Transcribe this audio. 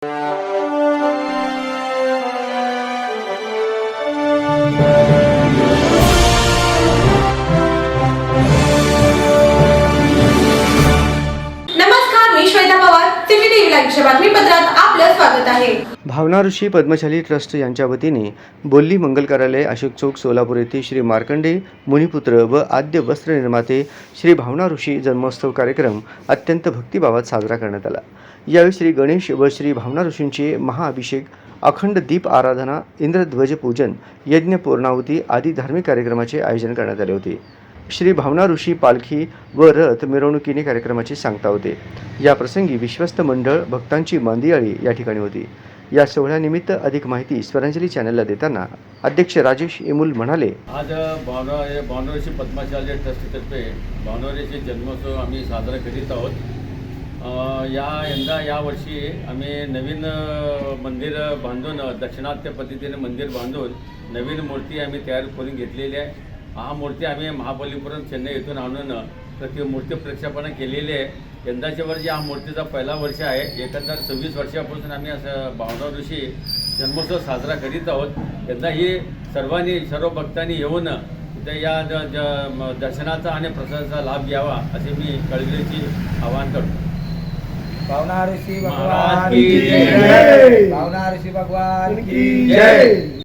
Música लाईव्हच्या बातमीपत्रात आपलं स्वागत आहे. भावना ऋषी पद्मशाली ट्रस्ट यांच्या वतीने बोल्ली मंगल कार्यालय अशोक चौक सोलापूर येथे श्री मार्कंडे मुनिपुत्र व आद्य वस्त्र निर्माते श्री भावना ऋषी जन्मोत्सव कार्यक्रम अत्यंत भक्तिभावात साजरा करण्यात आला. यावेळी श्री गणेश व श्री भावना ऋषींचे महाअभिषेक अखंड दीप आराधना इंद्रध्वज पूजन यज्ञ पूर्णाहुती आदी धार्मिक कार्यक्रमाचे आयोजन करण्यात आले होते. श्री भावना ऋषी पालखी व रथ मिरवणुकीने कार्यक्रमाची सांगता होते. या प्रसंगी विश्वस्त मंडळ भक्तांची मांदियाळी या ठिकाणी होती. या सोहळ्यानिमित्त अधिक माहिती स्वरांजली चॅनलला देताना अध्यक्ष राजेश इमुल म्हणाले आज भावना भावनवरीची पद्मशाली ट्रस्टतर्फे भावनवरीचे जन्मोत्सव आम्ही साजरा करीत आहोत. या यंदा यावर्षी आम्ही नवीन मंदिर बांधून दक्षिणात्य पद्धतीने मंदिर बांधून नवीन मूर्ती आम्ही तयार करून घेतलेली आहे. हा मूर्ती आम्ही महाबलीपुरम चेन्नई येथून आणून प्रति मूर्ती प्रक्षेपण केलेली आहे. यंदाच्या वर्षी हा मूर्तीचा पहिला वर्ष आहे. एकंदर सव्वीस वर्षापासून आम्ही असं भावना ऋषी जन्मोत्सव साजरा करीत आहोत. यंदा ही सर्वांनी सर्व भक्तांनी येऊन इथे या ज- ज- दर्शनाचा आणि प्रसादाचा लाभ घ्यावा असे मी कळकळीची आवाहन करतो. भावना ऋषी भगवान भावना ऋषी भगवान की जय. जय.